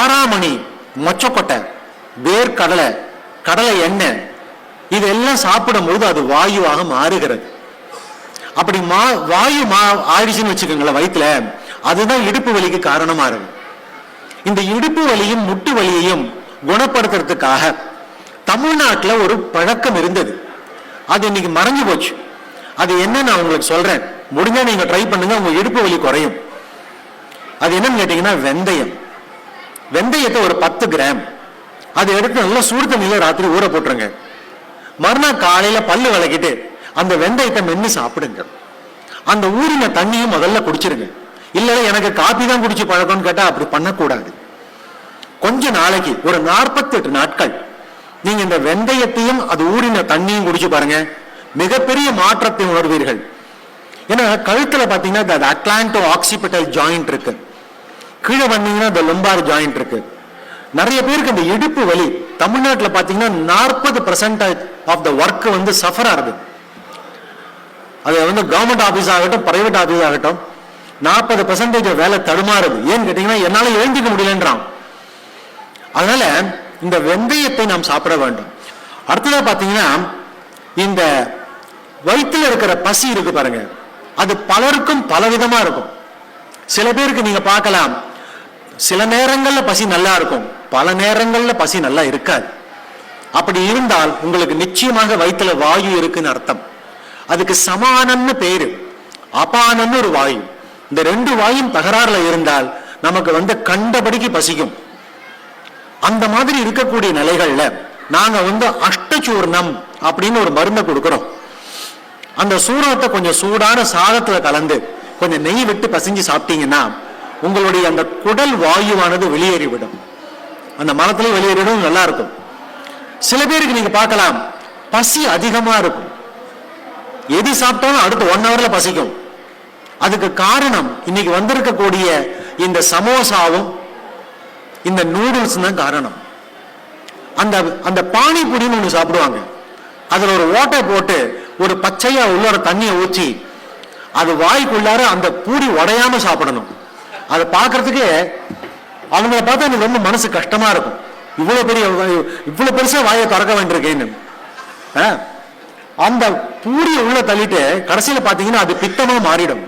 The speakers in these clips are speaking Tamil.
காராமணி மொச்சக்கொட்டை வேர்க்கடலை கடலை எண்ணெய் இதெல்லாம் சாப்பிடும்போது அது வாயுவாக மாறுகிறது. அப்படி மா வாயு மா ஆயிடுச்சுன்னு வச்சுக்கோங்களேன் வயிற்றுல அதுதான் இடுப்பு வலிக்கு காரணமா இருக்கு இந்த இடுப்பு வலியும் முட்டு வலியையும் குணப்படுத்துறதுக்காக தமிழ்நாட்டில் ஒரு பழக்கம் இருந்தது. அது இன்னைக்கு மறைஞ்சு போச்சு. அது என்ன நான் உங்களுக்கு சொல்றேன். முடிஞ்சா நீங்க ட்ரை பண்ணுங்க உங்க இடுப்பு வலி குறையும். அது என்னன்னு கேட்டீங்கன்னா வெந்தயம். வெந்தயத்தை ஒரு பத்து கிராம். அதை எடுத்து நல்லா சுடு தண்ணியில ராத்திரி ஊற போட்டுருங்க. மறுநாள் காலையில் பல்லு விளக்கிட்டு அந்த வெந்தயத்தை மென்று சாப்பிடுங்க. அந்த ஊரின தண்ணியும் முதல்ல குடிச்சிருங்க. இல்லை எனக்கு காப்பி தான் குடிச்சு பழக்கம்னு கேட்டால் அப்படி பண்ணக்கூடாது. கொஞ்ச நாளைக்கு ஒரு 48 நாட்கள் நீங்க இந்த வெந்தயத்தையும் அது ஊறின தண்ணியும் குடிச்சு பாருங்க. மிகப்பெரிய மாற்றத்தை உணர்வீர்கள். ஏன்னா கழுத்துல பாத்தீங்கன்னா அட்லாண்டோ ஆக்சிபிட்டல் ஜாயிண்ட் இருக்கு. கீழே வந்தீங்கன்னா இந்த லொம்பார் ஜாயிண்ட் இருக்கு. நிறைய பேருக்கு இந்த இடுப்பு வலி தமிழ்நாட்டில் பார்த்தீங்கன்னா நாற்பது பர்சன்ட் ஆஃப் த ஒர்க் வந்து சஃபர் ஆகுது. அது வந்து கவர்மெண்ட் ஆஃபீஸ் ஆகட்டும் பிரைவேட் ஆஃபீஸ் ஆகட்டும் நாற்பது பர்சன்டேஜ் வேலை தடுமாறுது. ஏன்னு கேட்டீங்கன்னா என்னால் எழுந்திக்க முடியலன்றான். அதனால இந்த வெந்தயத்தை நாம் சாப்பிட வேண்டும். அடுத்ததாக பார்த்தீங்கன்னா இந்த வயிற்றில் இருக்கிற பசி இருக்கு பாருங்க. அது பலருக்கும் பலவிதமாக இருக்கும். சில பேருக்கு நீங்க பார்க்கலாம் சில நேரங்களில் பசி நல்லா இருக்கும். பல நேரங்களில் பசி நல்லா இருக்காது. அப்படி இருந்தால் உங்களுக்கு நிச்சயமாக வயிற்றுல வாயு இருக்குன்னு அர்த்தம். அதுக்கு சமானம்னு பேரு. அபானம்னு ஒரு வாயு. இந்த ரெண்டு வாயும் தகராறுல இருந்தால் நமக்கு வந்து கண்டபடிக்கு பசிக்கும். அந்த மாதிரி இருக்கக்கூடிய நிலைகள்ல நாங்க வந்து அஷ்டச்சூர்ணம் அப்படின்னு ஒரு மருந்தை கொடுக்கிறோம். அந்த சூரணத்தை கொஞ்சம் சூடான சாதத்துல கலந்து கொஞ்சம் நெய் விட்டு பசிஞ்சு சாப்பிட்டீங்கன்னா உங்களுடைய அந்த குடல் வாயுவானது வெளியேறிவிடும். அந்த மலத்திலே வெளியேறிடும் நல்லா இருக்கும். சில பேருக்கு நீங்க பார்க்கலாம் பசி அதிகமா இருக்கும். எது சாப்பிட்டாலும் அடுத்த ஒன் ஹவர்ல பசிக்கும். அதுக்கு காரணம் இன்னைக்கு வந்திருக்கக்கூடிய இந்த சமோசாவும் இந்த நூடுல்ஸ் தான் காரணம். அந்த அந்த பானிபூரின்னு ஒன்று சாப்பிடுவாங்க. அதில் ஒரு ஓட்டை போட்டு ஒரு பச்சையா உள்ள தண்ணியை ஊற்றி அது வாய்க்குள்ளார அந்த பூரி உடையாம சாப்பிடணும். அதை பார்க்கறதுக்கு அவங்கள பார்த்தா எனக்கு ரொம்ப மனசு கஷ்டமா இருக்கும். இவ்வளவு பெரிய இவ்வளவு பெருசா வாயை திறக்க வேண்டியிருக்கேன்னு. அந்த பூரியை உள்ள தள்ளிட்டு கடைசியில பாத்தீங்கன்னா அது பித்தமா மாறிடும்.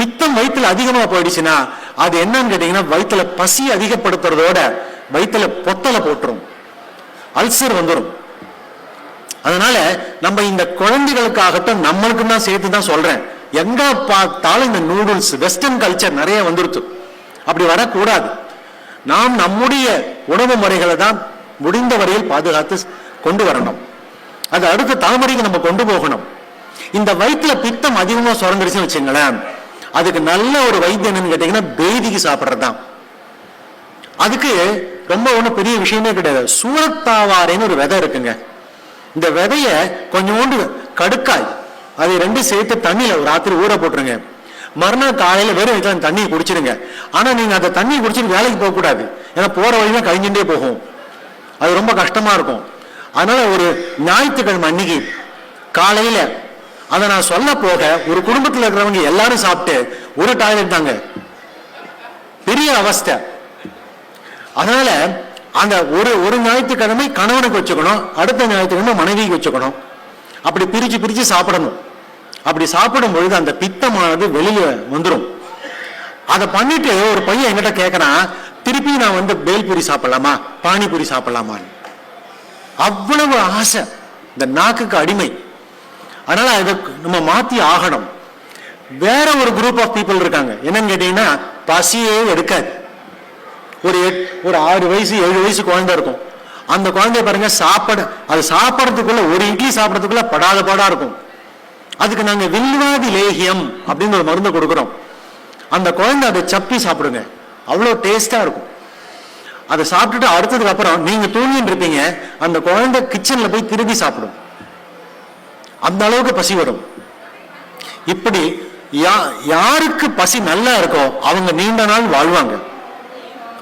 பித்தம் வயிற்றுல அதிகமா போயிடுச்சுன்னா அது என்னன்னு கேட்டீங்கன்னா வயிற்றுல பசி அதிகப்படுத்துறதோட வயிற்றுல பொத்தலை போட்டுரும். அல்சர் வந்துடும் அதனால நம்ம இந்த குழந்தைகளுக்காகட்டும் நம்மளுக்கும் தான் சேர்த்து தான் சொல்றேன். எங்க பார்த்தாலும் இந்த நூடுல்ஸ் வெஸ்டர்ன் கல்ச்சர் நிறைய வந்துருச்சு அப்படி வரக்கூடாது. நாம் நம்முடைய உணவு முறைகளை தான் முடிந்த வரையில் பாதுகாத்து கொண்டு வரணும். அது அடுத்த தலைமுறைக்கு நம்ம கொண்டு போகணும். இந்த வயிற்றுல பித்தம் அதிகமா சுரந்துருச்சுன்னு வச்சுங்களேன் அதுக்கு நல்ல ஒரு வைத்தியம் என்னன்னு கேட்டீங்கன்னா பேதிக்கு சாப்பிட்றது தான் அதுக்கு ரொம்ப ஒன்றும் பெரிய விஷயமே கிடையாது. சூரத்தாவாரேன்னு ஒரு விதை இருக்குங்க. இந்த விதைய கொஞ்சோண்டு கடுக்காய் அதை ரெண்டும் சேர்த்து தண்ணியில் ஒரு ராத்திரி ஊற போட்டுருங்க. மறுநாள் காலையில் வெறும் வயிற்றுல தண்ணியை குடிச்சிருங்க. ஆனால் நீங்கள் அந்த தண்ணியை குடிச்சிட்டு வேலைக்கு போகக்கூடாது ஏன்னா போகிற வழியில கழிஞ்சுட்டே போகும். அது ரொம்ப கஷ்டமாக இருக்கும். அதனால் ஒரு ஞாயிற்றுக்கிழமை அன்னைக்கு காலையில் அதை நான் சொல்ல போக ஒரு குடும்பத்தில் இருக்கிறவங்க எல்லாரும் சாப்பிட்டு ஒரு டாய்லெட் தாங்க. பெரிய அவஸ்தை. அதனால அந்த ஒரு ஒரு ஞாயிற்றுக்கிழமை கணவனுக்கு வச்சுக்கணும். அடுத்த ஞாயிற்றுக்கிழமை மனைவிக்கு வச்சுக்கணும். அப்படி பிரித்து பிரித்து சாப்பிடணும். அப்படி சாப்பிடும் பொழுது அந்த பித்தமானது வெளியில வந்துடும் அதை பண்ணிட்டு ஒரு பையன் என்கிட்ட கேட்கறான் திருப்பி நான் வந்து பேல்பூரி சாப்பிடலாமா? பானிபூரி சாப்பிடலாமான்னு. அவ்வளவு ஆசை. இந்த நாக்குக்கு அடிமை. அதனால அதை நம்ம மாத்தி ஆகணும். வேற ஒரு குரூப் ஆஃப் பீப்புள் இருக்காங்க. என்னன்னு கேட்டீங்கன்னா பசியே எடுக்காது. ஒரு ஒரு ஆறு வயசு ஏழு வயசு குழந்தை இருக்கும். அந்த குழந்தைய பாருங்க சாப்பாடு அது சாப்பிட்றதுக்குள்ள ஒரு இட்லி சாப்பிட்றதுக்குள்ள படாத பாடா இருக்கும். அதுக்கு நாங்க வில்வாதி லேகியம் அப்படின்னு ஒரு மருந்து கொடுக்குறோம். அந்த குழந்தை அதை சப்பி சாப்பிடுங்க. அவ்வளோ டேஸ்டா இருக்கும். அதை சாப்பிட்டுட்டு அடுத்ததுக்கு அப்புறம் நீங்க தூங்கிட்டு இருப்பீங்க. அந்த குழந்தை கிச்சன்ல போய் திருப்பி சாப்பிடும். அந்த அளவுக்கு பசி வரும். இப்படி யா- யாருக்கு பசி நல்லா இருக்கோ அவங்க நீண்ட நாள் வாழ்வாங்க.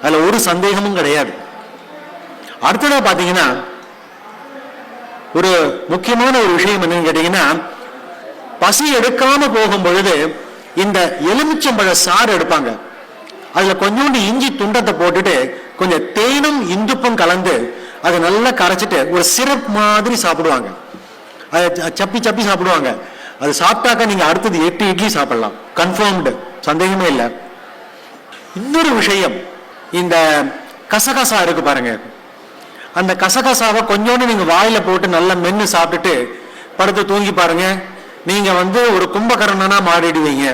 அதுல ஒரு சந்தேகமும் கிடையாது. அடுத்ததா பாத்தீங்கன்னா ஒரு முக்கியமான ஒரு விஷயம் என்னன்னு கேட்டீங்கன்னா பசி எடுக்காம போகும் பொழுது இந்த எலுமிச்சம்பழ சாறு எடுப்பாங்க. அதுல கொஞ்சோண்டு இஞ்சி துண்டத்தை போட்டுட்டு கொஞ்சம் தேனும் இந்துப்பும் கலந்து அதை நல்லா கரைச்சிட்டு ஒரு சிரப் மாதிரி சாப்பிடுவாங்க. அதை சப்பி சப்பி சாப்பிடுவாங்க. அது சாப்பிட்டாக்க நீங்க அடுத்தது எட்டு இட்லி சாப்பிடலாம். கன்ஃபார்ம்டு சந்தேகமே இல்லை. இன்னொரு விஷயம் இந்த கசகசா இருக்கு பாருங்க. அந்த கசகசாவை கொஞ்சோண்டு நீங்க வாயில போட்டு நல்லா மென்று சாப்பிட்டுட்டு படுத்து தூங்கி பாருங்க. நீங்க வந்து ஒரு கும்பகரணனா மாறிடுவீங்க.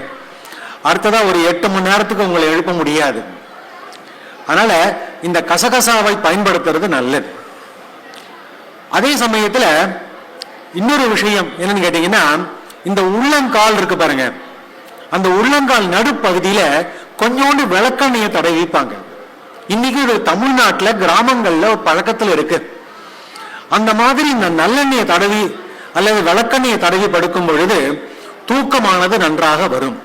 அடுத்ததா ஒரு எட்டு மணி நேரத்துக்கு உங்களை எழுப்ப முடியாது. அதனால இந்த கசகசாவை பயன்படுத்துறது நல்லது. அதே சமயத்துல இன்னொரு விஷயம் என்னன்னு கேட்டீங்கன்னா இந்த உள்ளங்கால் இருக்கு பாருங்க. அந்த உள்ளங்கால் நடுப்பகுதியில கொஞ்சோண்டு விளக்கெண்ணெயை தடவிப்பாங்க இன்னைக்கு இது தமிழ்நாட்டில் கிராமங்களில் ஒரு பழக்கத்தில் இருக்கு. அந்த மாதிரி இந்த நல்லெண்ணெயை தடவி அல்லது விளக்கெண்ணெயை தடவி படுக்கும் பொழுது தூக்கமானது நன்றாக வரும்.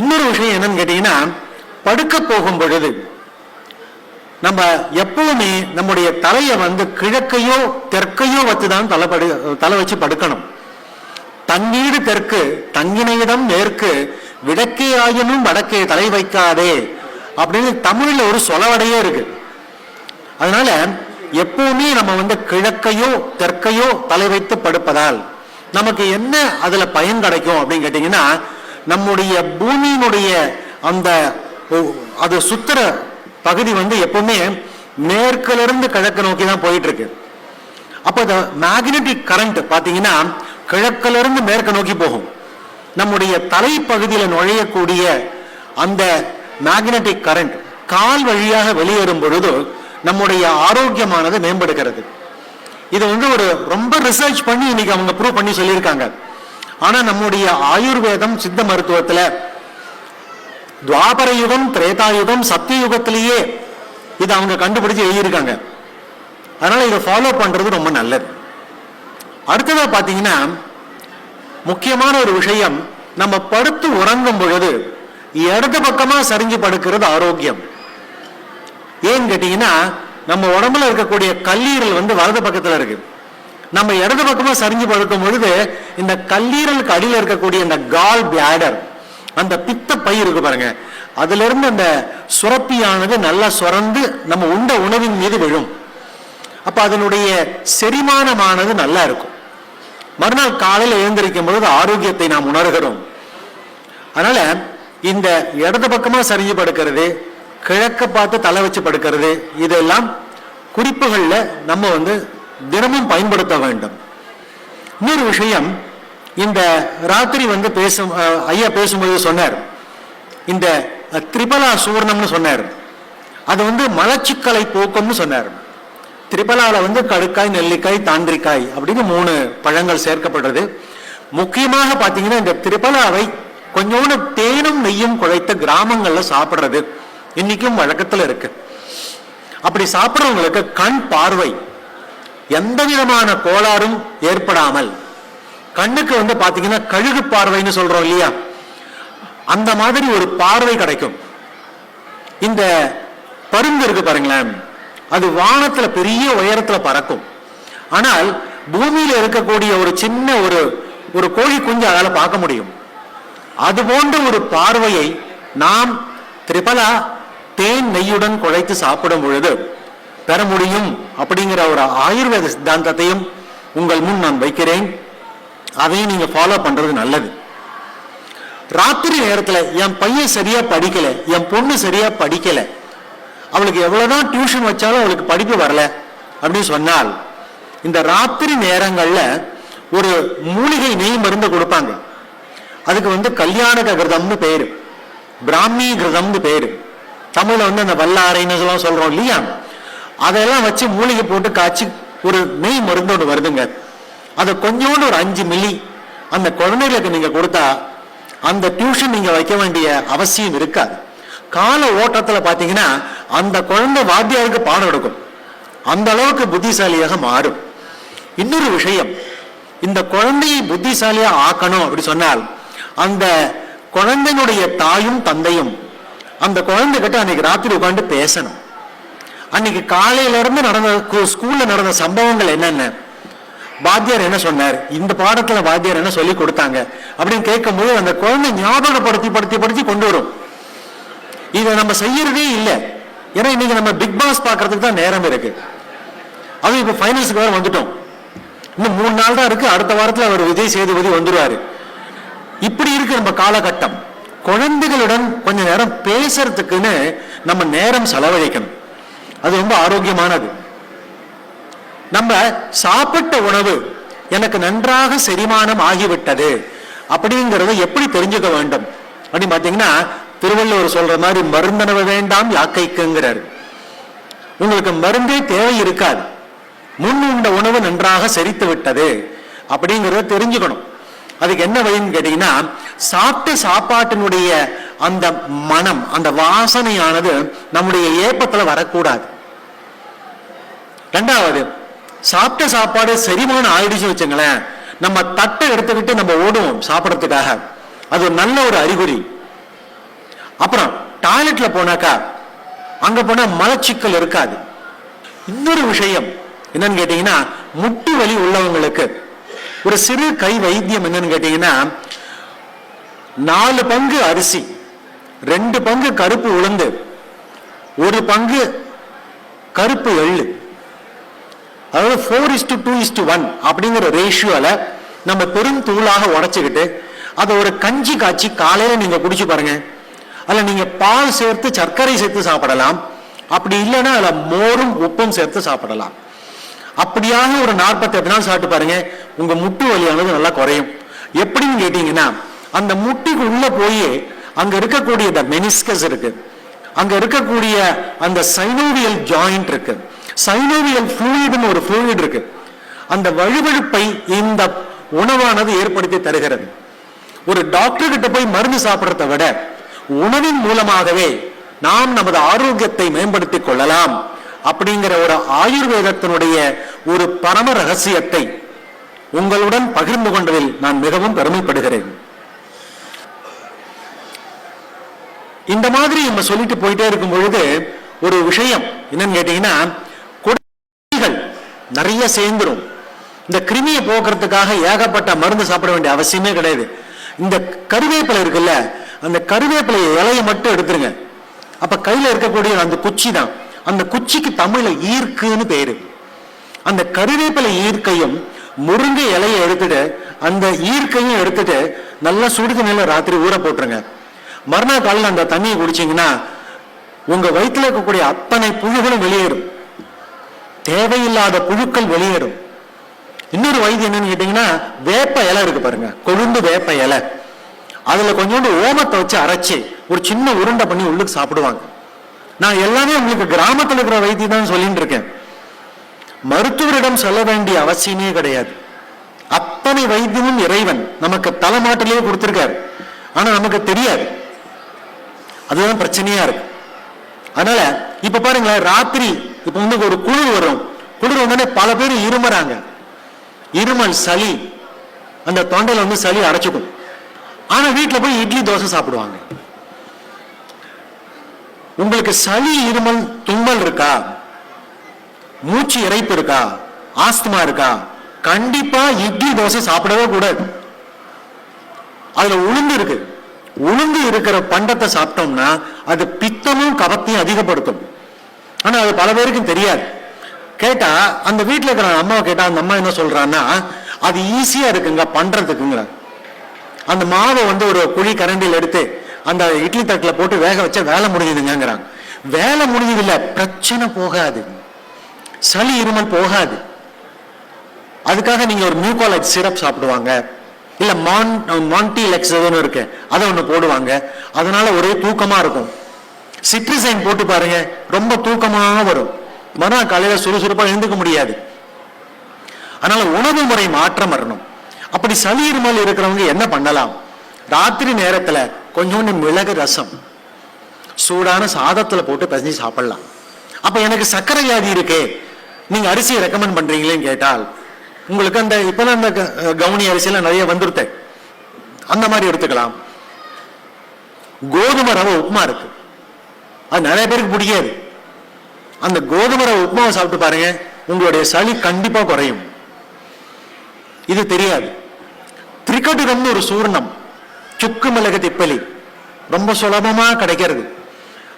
இன்னொரு விஷயம் என்னன்னு கேட்டீங்கன்னா படுக்க போகும் பொழுது நம்ம எப்பவுமே நம்முடைய தலையை வந்து கிழக்கையோ தெற்கையோ வச்சுதான் தலை படு தலை வச்சு படுக்கணும். தங்கீடு தெற்கு தங்கினையிடம் மேற்கு விடக்கே ஆயினும் வடக்கே தலை வைக்காதே அப்படின்னு தமிழ்ல ஒரு சொலவடையே இருக்கு. அதனால எப்பவுமே நம்ம வந்து கிழக்கையோ தெற்கையோ தலை வைத்து படுப்பதால் நமக்கு என்ன அதுல பயன் கிடைக்கும் அப்படின்னு கேட்டீங்கன்னா நம்முடைய பூமியினுடைய அந்த அது சுத்துற பகுதி வந்து எப்பவுமே மேற்குல இருந்து கிழக்கு நோக்கி தான் போயிட்டு இருக்கு அப்ப இந்த மேக்னெட்டிக் கரண்ட் பாத்தீங்கன்னா கிழக்குல இருந்து மேற்கு நோக்கி போகும். நம்முடைய தலைப்பகுதியில நுழையக்கூடிய அந்த மேக்னெட்டிக் கரண்ட் கால் வழியாக வெளியேறும் பொழுது நம்முடைய ஆரோக்கியமானது மேம்படுகிறது. இது வந்து ஒரு ரொம்ப ரிசர்ச் பண்ணி இன்னைக்கு அவங்க ப்ரூவ் பண்ணி சொல்லியிருக்காங்க. ஆனா நம்முடைய ஆயுர்வேதம் சித்த மருத்துவத்துல துவாபர யுகம் திரேதா யுகம் இதை அவங்க கண்டுபிடிச்சு எழுதியிருக்காங்க. அதனால இதை ஃபாலோ பண்றது ரொம்ப நல்லது. அடுத்ததா பாத்தீங்கன்னா முக்கியமான ஒரு விஷயம் நம்ம படுத்து உறங்கும் பொழுது இடது பக்கமா சரிஞ்சு படுக்கிறது ஆரோக்கியம். ஏன்னு கேட்டீங்கன்னா நம்ம உடம்புல இருக்கக்கூடிய கல்லீரல் வந்து வலது பக்கத்துல இருக்கு. நம்ம இடது பக்கமா சரிஞ்சு படுக்கும் பொழுது இந்த கல்லீரலுக்கு அடியில் இருக்கக்கூடிய இந்த கால் பிளாடர் அந்த பித்த பை இருக்கு பாருங்க. அதுல இருந்து அந்த சுரப்பியானது நல்லா சுரந்து நம்ம உண்ட உணவின் மீது விழும். அப்ப அதனுடைய செரிமானமானது நல்லா இருக்கும். மறுநாள் காலையில் எழுந்திருக்கும் பொழுது ஆரோக்கியத்தை நாம் உணர்கிறோம். அதனால இந்த இடது பக்கமா சரிஞ்சு படுக்கிறது கிழக்க பார்த்து தலை வச்சு படுக்கிறது இதெல்லாம் குறிப்புகளில் நம்ம வந்து தினமும் பயன்படுத்த வேண்டும். இன்னொரு விஷயம் இந்த ராத்திரி வந்து பேசும் ஐயா பேசும்போது சொன்னார். இந்த திரிபலா சூர்ணம்னு சொன்னார். அது வந்து மலச்சிக்கலை போக்கும்னு சொன்னார். திரிபலாவில் வந்து கடுக்காய் நெல்லிக்காய் தாந்திரிக்காய் அப்படின்னு மூணு பழங்கள் சேர்க்கப்படுறது. முக்கியமாக பார்த்தீங்கன்னா இந்த திரிபலாவை கொஞ்சோண்டு தேனும் நெய்யும் குழைத்த கிராமங்களில் சாப்பிட்றது. இன்னைக்கும் வழக்கத்தில் இருக்கு. அப்படி சாப்பிட்றவங்களுக்கு கண் பார்வை எந்த விதமான கோளாறும் ஏற்படாமல். கண்ணுக்கு வந்து பாத்தீங்கன்னா கழுகு பார்வைன்னு சொல்றோம் இல்லையா? அந்த மாதிரி ஒரு பார்வை கிடைக்கும். இந்த பருந்து இருக்கு பாருங்களேன். அது வானத்துல பெரிய உயரத்துல பறக்கும். ஆனால் பூமியில இருக்கக்கூடிய ஒரு சின்ன ஒரு ஒரு கோழி குஞ்சு அதால பார்க்க முடியும். அது போன்ற ஒரு பார்வையை நாம் திரிபலா தேன் நெய்யுடன் குழைத்து சாப்பிடும் பொழுது பெற முடியும் அப்படிங்கிற ஒரு ஆயுர்வேத சித்தாந்தத்தையும் உங்கள் முன் நான் வைக்கிறேன். அதையும் நீங்க ஃபாலோ பண்றது நல்லது. ராத்திரி நேரத்துல என் பையன் சரியா படிக்கல என் பொண்ணு சரியா படிக்கல அவளுக்கு எவ்வளவுதான் டியூஷன் வச்சாலும் அவளுக்கு படிப்பு வரல அப்படின்னு சொன்னால் இந்த ராத்திரி நேரங்கள்ல ஒரு மூலிகை நெய் மருந்து கொடுப்பாங்க. அதுக்கு வந்து கல்யாணக கிருதம்னு பேரு பிராமி கிருதம்னு பேரு. தமிழில் வந்து அந்த வல்லாரைன்னு எல்லாம் சொல்றோம் இல்லையா? அதெல்லாம் வச்சு மூலிகை போட்டு காய்ச்சி ஒரு நெய் மருந்து ஒன்று வருதுங்க. அதை கொஞ்சோண்டு ஒரு அஞ்சு மில்லி அந்த குழந்தைகளுக்கு நீங்கள் கொடுத்தா அந்த டியூஷன் நீங்கள் வைக்க வேண்டிய அவசியம் இருக்காது. கால ஓட்டத்தில் பார்த்தீங்கன்னா அந்த குழந்தை வாத்தியாருக்கு பாடம் எடுக்கும். அந்த அளவுக்கு புத்திசாலியாக மாறும். இன்னொரு விஷயம் இந்த குழந்தையை புத்திசாலியாக ஆக்கணும் அப்படி சொன்னால் அந்த குழந்தையினுடைய தாயும் தந்தையும் அந்த குழந்தைகிட்ட அன்னைக்கு ராத்திரி உட்காந்து பேசணும். அன்னைக்கு காலையில இருந்து நடந்த ஸ்கூலில் ஸ்கூல்ல நடந்த சம்பவங்கள் என்னென்ன? வாத்தியார் என்ன சொன்னார்? இந்த பாடத்துல வாத்தியார் என்ன சொல்லி கொடுத்தாங்க? அப்படின்னு கேட்கும்போது அந்த குழந்தை ஞாபகப்படுத்தி படுத்தி படுத்தி கொண்டு வரும். இதை நம்ம செய்யறதே இல்லை. ஏன்னா இன்னைக்கு நம்ம பிக் பாஸ் பார்க்கறதுக்கு தான் நேரம் இருக்கு. அது இப்போ ஃபைனல்ஸ்க்கு வேற வந்துட்டோம். இன்னும் மூணு நாள் தான் இருக்கு. அடுத்த வாரத்தில் அவர் விஜய் சேதுபதி வந்துடுவார் இப்படி இருக்கு நம்ம காலகட்டம். குழந்தைகளுடன் கொஞ்ச நேரம் பேசுறதுக்குன்னு நம்ம நேரம் செலவழிக்கணும். அது ரொம்ப ஆரோக்கியமானது. நம்ம சாப்பிட்ட உணவு எனக்கு நன்றாக செரிமானம் ஆகிவிட்டது அப்படிங்கிறத எப்படி தெரிஞ்சுக்க வேண்டும்? அப்படின்னு பாத்தீங்கன்னா திருவள்ளுவர் சொல்ற மாதிரி மருந்தனவு வேண்டாம் யாக்கைக்குங்கிறாரு. உங்களுக்கு மருந்தே தேவை இருக்காது. முன் உண்ட உணவு நன்றாக செரித்து விட்டது அப்படிங்கறத தெரிஞ்சுக்கணும். அதுக்கு என்ன வழின்னு கேட்டீங்கன்னா சாப்பிட்ட சாப்பாட்டினுடைய அந்த மனம் அந்த வாசனையானது நம்முடைய ஏப்பத்துல வரக்கூடாது. ரெண்டாவது சாப்பிட்ட சாப்பாடு செரிமானம் ஆயிடுச்சு வச்சுங்களேன் நம்ம தட்டை எடுத்துக்கிட்டு நம்ம ஓடுவோம் சாப்பிட்றதுக்காக. அது நல்ல ஒரு அறிகுறி. அப்புறம் டாய்லெட்ல போனாக்கா அங்க போனா மலச்சிக்கல் இருக்காது. இன்னொரு விஷயம் என்னன்னு கேட்டீங்கன்னா முட்டி வலி உள்ளவங்களுக்கு ஒரு சிறு கை வைத்தியம் என்னன்னு கேட்டீங்கன்னா நாலு பங்கு அரிசி ரெண்டு பங்கு கருப்பு உளுந்து ஒரு பங்கு கருப்பு எள்ளு. அதாவது four is to two is to one அப்படிங்கிற ரேஷியோவில் நம்ம பெரும் தூளாக உடச்சிக்கிட்டு அதை ஒரு கஞ்சி காய்ச்சி காலையில் நீங்கள் குடிச்சு பாருங்க. அதில் நீங்கள் பால் சேர்த்து சர்க்கரை சேர்த்து சாப்பிடலாம். அப்படி இல்லைன்னா அதில் மோரும் உப்பும் சேர்த்து சாப்பிடலாம். அப்படியாக ஒரு நாற்பத்தெட்டு நாள் சாப்பிட்டு பாருங்க உங்கள் முட்டு வலியானது நல்லா குறையும். எப்படின்னு கேட்டிங்கன்னா அந்த முட்டிக்கு உள்ள போய் அங்க இருக்கக்கூடிய இந்த மெனிஸ்கஸ் இருக்கு. அங்க இருக்கக்கூடிய அந்த சைனோவியல் ஜாயிண்ட் இருக்கு. சைனோவியல் ஃப்ளூயிடுன்னு ஒரு ஃப்ளூயிட் இருக்கு. அந்த வழுவழுப்பை இந்த உணவானது ஏற்படுத்தி தருகிறது. ஒரு டாக்டர் கிட்ட போய் மருந்து சாப்பிட்றத விட உணவின் மூலமாகவே நாம் நமது ஆரோக்கியத்தை மேம்படுத்திக் கொள்ளலாம் அப்படிங்கிற ஒரு ஆயுர்வேதத்தினுடைய ஒரு பரம ரகசியத்தை உங்களுடன் பகிர்ந்து கொண்டதில் நான் மிகவும் பெருமைப்படுகிறேன். இந்த மாதிரி நம்ம சொல்லிட்டு போயிட்டே இருக்கும் பொழுது ஒரு விஷயம் என்னன்னு கேட்டீங்கன்னா கொடிகள் நிறைய சேர்ந்துரும். இந்த கிருமியை போக்குறதுக்காக ஏகப்பட்ட மருந்து சாப்பிட வேண்டிய அவசியமே கிடையாது. இந்த கருவேப்பிலை இருக்குல்ல அந்த கருவேப்பிலை இலையை மட்டும் எடுத்துருங்க. அப்ப கையில இருக்கக்கூடிய அந்த குச்சி தான். அந்த குச்சிக்கு தமிழ்ல ஈர்க்குன்னு பேரு. அந்த கருவேப்பிலை ஈர்க்கையும் முருங்கை இலையை எடுத்துட்டு அந்த ஈர்க்கையும் எடுத்துட்டு நல்லா சுடுதண்ணில ராத்திரி ஊற போட்டுருங்க. மறுநாள் காலையில் அந்த தண்ணியை குடிச்சிங்கன்னா உங்கள் வயிற்றுல இருக்கக்கூடிய அத்தனை புழுகளும் வெளியேறும். தேவையில்லாத புழுக்கள் வெளியேறும். இன்னொரு வைத்தியம் என்னன்னு கேட்டீங்கன்னா வேப்ப இலை இருக்கு பாருங்க கொழுந்து வேப்ப இலை. அதுல கொஞ்சோண்டு ஓமத்தை வச்சு அரைச்சு ஒரு சின்ன உருண்டை பண்ணி உள்ளுக்கு சாப்பிடுவாங்க. நான் எல்லாமே உங்களுக்கு கிராமத்தில் இருக்கிற வைத்தியம் தான் சொல்லிட்டு இருக்கேன். மருத்துவரிடம் சொல்ல வேண்டிய அவசியமே கிடையாது. அத்தனை வைத்தியமும் இறைவன் நமக்கு தலைமாட்டிலேயே கொடுத்துருக்காரு. ஆனா நமக்கு தெரியாது. அதுதான் பிரச்சனையா இருக்கு. அதனால இப்ப பாருங்களேன் ராத்திரி இப்ப வந்து ஒரு குளிர் வரும். குளிர் வந்தோடனே பல பேர் இருமுறாங்க. இருமல் சளி அந்த தொண்டையில வந்து சளி அடைச்சிக்கும். ஆனா வீட்டுல போய் இட்லி தோசை சாப்பிடுவாங்க. உங்களுக்கு சளி இருமல் தும்மல் இருக்கா? மூச்சு இறைப்பு இருக்கா? ஆஸ்துமா இருக்கா? கண்டிப்பா இட்லி தோசை சாப்பிடவே கூடாது. அதுல உளுந்து இருக்கு. உளுந்து இருக்கிற பண்டத்தை சாப்பிட்டோம்னா அது பித்தமும் கபத்தையும் அதிகப்படுத்தும். ஆனா அது பல பேருக்கும் தெரியாது. கேட்டா அந்த வீட்டுல இருக்கிற அம்மாவை கேட்டா அந்த அம்மா என்ன சொல்றான்னா அது ஈஸியா இருக்குங்க பண்றதுக்குங்கிற அந்த மாவை வந்து ஒரு குழி கரண்டியில் எடுத்து அந்த இட்லி தட்டுல போட்டு வேக வச்சா வேலை முடிஞ்சுதுங்கிறாங்க வேலை முடிஞ்சது இல்ல பிரச்சனை போகாது. சளி இருமல் போகாது. அதுக்காக நீங்க ஒரு மியூகாலஜ் சிரப் சாப்பிடுவாங்க. இல்லை மான் மான்டி லெக்ஸ் ஒன்று இருக்கு. அதை ஒன்று போடுவாங்க. அதனால ஒரே தூக்கமாக இருக்கும். சிட்ரிசைன் போட்டு பாருங்க. ரொம்ப தூக்கமாக வரும். மறுநாள் காலையில் சுறுசுறுப்பாக எழுந்துக்க முடியாது. அதனால உணவு முறை மாற்றம் வரணும். அப்படி சளி இருமல் இருக்கிறவங்க என்ன பண்ணலாம்? ராத்திரி நேரத்தில் கொஞ்சோண்டு மிளகு ரசம் சூடான சாதத்தில் போட்டு பிசைஞ்சு சாப்பிடலாம். அப்போ எனக்கு சர்க்கரை வியாதி இருக்கே. நீங்கள் அரிசியை ரெக்கமெண்ட் பண்ணுறீங்களேன்னு கேட்டால் உங்களுக்கு அந்த இப்பெல்லாம் அந்த க- கவுனி அரிசியெல்லாம் நிறைய வந்துருத்தேன். அந்த மாதிரி எடுத்துக்கலாம். கோதுமை ரவை உப்புமா இருக்கு. அது நிறைய பேருக்கு பிடிக்காது அந்த கோதுமை ரவை உப்புமாவை சாப்பிட்டு பாருங்க உங்களுடைய சளி கண்டிப்பா குறையும். இது தெரியாது. திரிக்கட்டுகம்னு ஒரு சூர்ணம். சுக்கு மிளகு திப்பலி. ரொம்ப சுலபமா கிடைக்கிறது.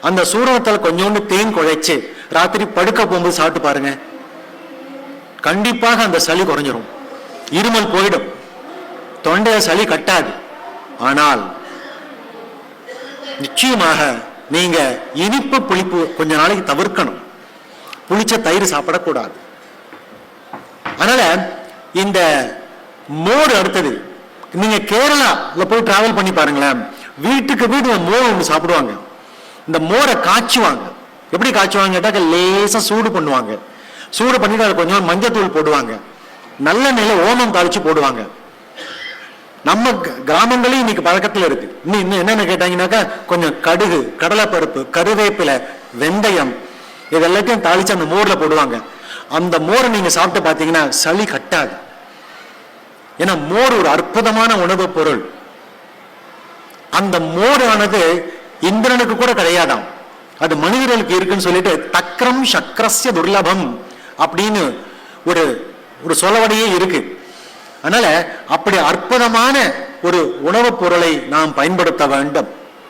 அந்த சூரணத்தில் கொஞ்சோண்டு தேன் குழைச்சு ராத்திரி படுக்க போகும்போது சாப்பிட்டு பாருங்க கண்டிப்பாக அந்த சளி குறைஞ்சிரும். இருமல் போயிடும். தொண்டைய சளி கட்டாது. ஆனால் நிச்சயமாக நீங்க இனிப்பு புளிப்பு கொஞ்ச நாளைக்கு தவிர்க்கணும். புளிச்ச தயிர் சாப்பிடக்கூடாது. அதனால இந்த மோர் அடுத்தது நீங்க கேரளால போய் டிராவல் பண்ணி பாருங்களேன். வீட்டுக்கு வீடு ஒரு மோர் ஒன்று சாப்பிடுவாங்க. இந்த மோரை காய்ச்சுவாங்க. எப்படி காய்ச்சுவாங்க கேட்டாக்க லேசா சூடு பண்ணுவாங்க. சூடு பண்ணிட்டு அதுல கொஞ்சம் மஞ்சத்தூள் போடுவாங்க. நல்ல நிலை ஓமம் தாளிச்சு போடுவாங்க. நம்ம க- கிராமங்களையும் இன்னைக்கு பழக்கத்துல இருக்கு. இன்னும் இன்னும் என்னென்ன கேட்டாங்கன்னாக்கா கொஞ்சம் கடுகு கடலைப்பருப்பு கருவேப்பிலை வெந்தயம் இது எல்லாத்தையும் தாளிச்சு அந்த மோர்ல போடுவாங்க. அந்த மோரை நீங்க சாப்பிட்டு பார்த்தீங்கன்னா சளி கட்டாது. ஏன்னா மோர் ஒரு அற்புதமான உணவுப் பொருள். அந்த மோரானது இந்திரனுக்கு கூட கிடையாதாம். அது மனிதர்களுக்கு இருக்குன்னு சொல்லிட்டு தக்ரம் சக்கரஸ்ய துர்லபம் அப்படின்னு ஒரு ஒரு சொலவடையே இருக்கு. அதனால அப்படி அற்புதமான ஒரு உணவுப் பொருளை நாம் பயன்படுத்த வேண்டும்.